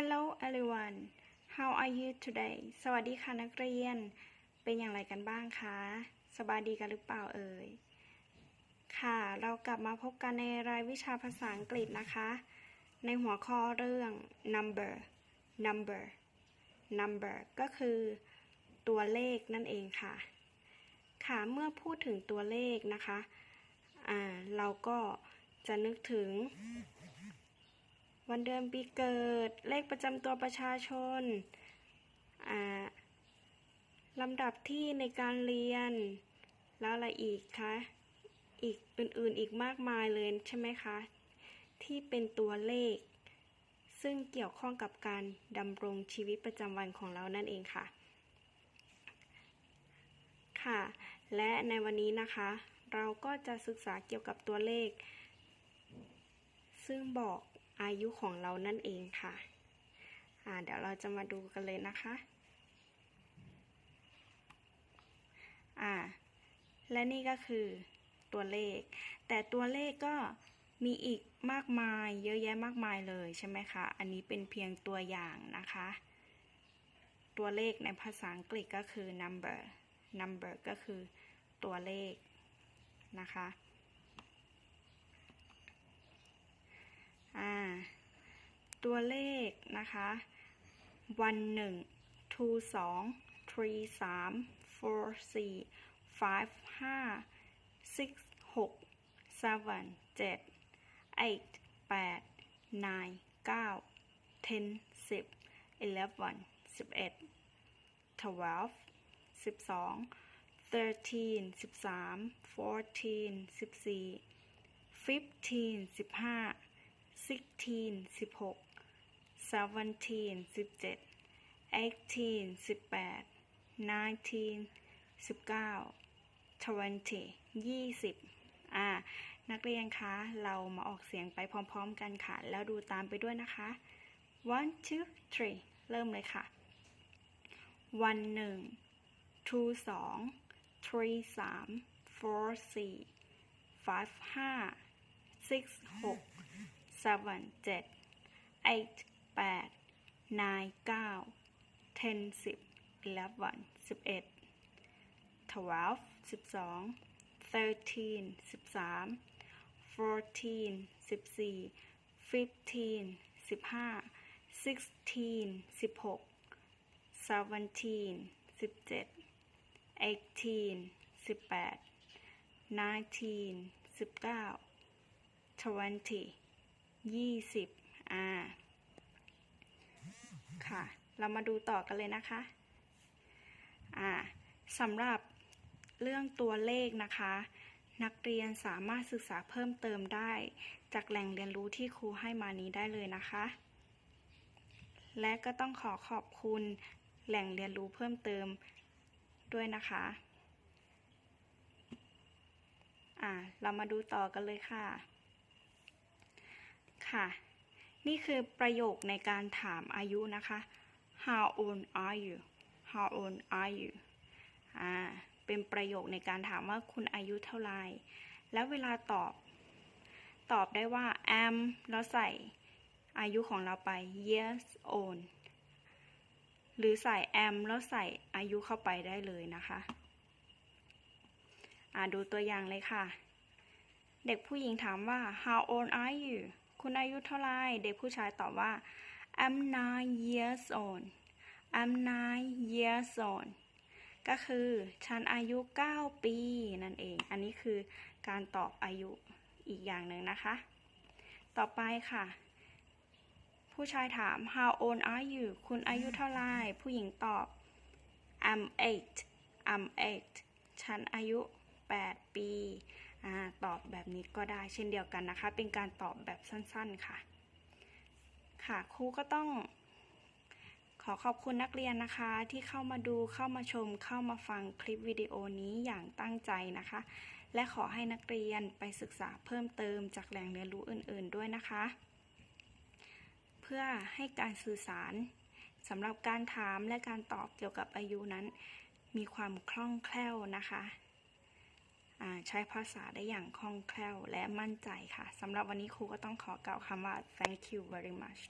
Hello everyone how are you today สวัสดีค่ะนักเรียน เป็นอย่างไรกันบ้างคะ สบายดีกันหรือเปล่าเอ่ย ค่ะ เรากลับมาพบกันในรายวิชาภาษาอังกฤษนะคะ ในหัวข้อเรื่อง number number number ก็คือตัวเลขนั่นเองค่ะ ค่ะ เมื่อพูดถึงตัวเลขนะคะ อ่า เราก็จะนึกถึง วันเดือนปีเกิด เลขประจำตัวประชาชนลำดับที่ในการเรียน แล้วอะไรอีกคะ อีกอื่นๆอีกมากมายเลยใช่ไหมคะ ที่เป็นตัวเลข ซึ่งเกี่ยวข้องกับการดำรงชีวิตประจำวันของเรานั่นเองค่ะ ค่ะ และในวันนี้นะคะ เราก็จะศึกษาเกี่ยวกับตัวเลข ซึ่งบอก อายุของเรานั่นเองค่ะ อ่า เดี๋ยวเราจะมาดูกันเลยนะคะ อ่า และนี่ก็คือตัวเลข แต่ตัวเลขก็มีอีกมากมายเยอะแยะมากมายเลยใช่ไหมคะ อันนี้เป็นเพียงตัวอย่างนะคะ ตัวเลขในภาษาอังกฤษก็คือ number number ก็คือตัวเลขนะคะ อ่า ตัวเลขนะคะ one หนึ่ง two สอง three สาม four สี่ five ห้า six หก seven เจ็ด eight แปด nine เก้า ten สิบ eleven สิบเอ็ด twelve สิบสอง thirteen สิบสาม fourteen สิบสี่ fifteen สิบห้า sixteen สิบหก seventeen สิบเจ็ด eighteen สิบแปด nineteen สิบเก้า twenty ยี่สิบอ่า นักเรียนคะ เรามาออกเสียงไปพร้อมๆกันค่ะ แล้วดูตามไปด้วยนะคะ one two three เริ่มเลยค่ะ one หนึ่ง two สอง three สาม four สี่ five ห้า six หก seven เจ็ด eight แปด nine เก้า ten สิบ eleven สิบเอ็ด twelve สิบสอง thirteen สิบสาม fourteen สิบสี่ fifteen สิบห้า sixteen สิบหก seventeen สิบเจ็ด eighteen สิบแปด nineteen สิบเก้า twenty ยี่สิบ ค่ะ เรามาดูต่อกันเลยนะคะอ่าสำหรับเรื่องตัวเลขนะคะ นักเรียนสามารถศึกษาเพิ่มเติมได้ จากแหล่งเรียนรู้ที่ครูให้มานี้ได้เลยนะคะ และก็ต้องขอขอบคุณแหล่งเรียนรู้เพิ่มเติมด้วยนะคะอ่าเรามาดูต่อกันเลยค่ะ ค่ะ นี่คือประโยคในการถามอายุนะคะ How old are you How old are you อ่า เป็นประโยคในการถามว่าคุณอายุเท่าไหร่ แล้วเวลาตอบ ตอบได้ว่า am แล้วใส่อายุของเราไป years old หรือใส่ am แล้วใส่อายุเข้าไปได้เลยนะคะอ่าดูตัวอย่างเลยค่ะ เด็กผู้หญิงถามว่า how old are you คุณอายุเท่าไรเด็กผู้ชายตอบว่า I'm nine years old I'm nine years old ก็คือฉันอายุ 9 ปีนั่นเอง อันนี้คือการตอบอายุอีกอย่างหนึ่งนะคะ ต่อไปค่ะ ผู้ชายถาม how old are you คุณอายุเท่าไรผู้หญิงตอบ I'm eight I'm eight ฉันอายุ 8 ปี ตอบแบบนี้ก็ได้เช่นเดียวกันนะคะ เป็นการตอบแบบสั้นๆค่ะ ค่ะครูก็ต้อง ขอขอบคุณนักเรียนนะคะ ที่เข้ามาดูเข้ามาชม เข้ามาฟังคลิปวิดีโอนี้อย่างตั้งใจนะคะ และขอให้นักเรียนไปศึกษาเพิ่มเติมจากแหล่งเรียนรู้อื่น ๆด้วยนะคะ เพื่อให้การสื่อสารสำหรับการถามและการตอบเกี่ยวกับอายุนั้น มีความคล่องแคล่วนะคะ ใช้ภาษาได้อย่างคล่องแคล่วและมั่นใจค่ะสำหรับวันนี้ครูก็ต้องขอกล่าวคำว่า thank you very much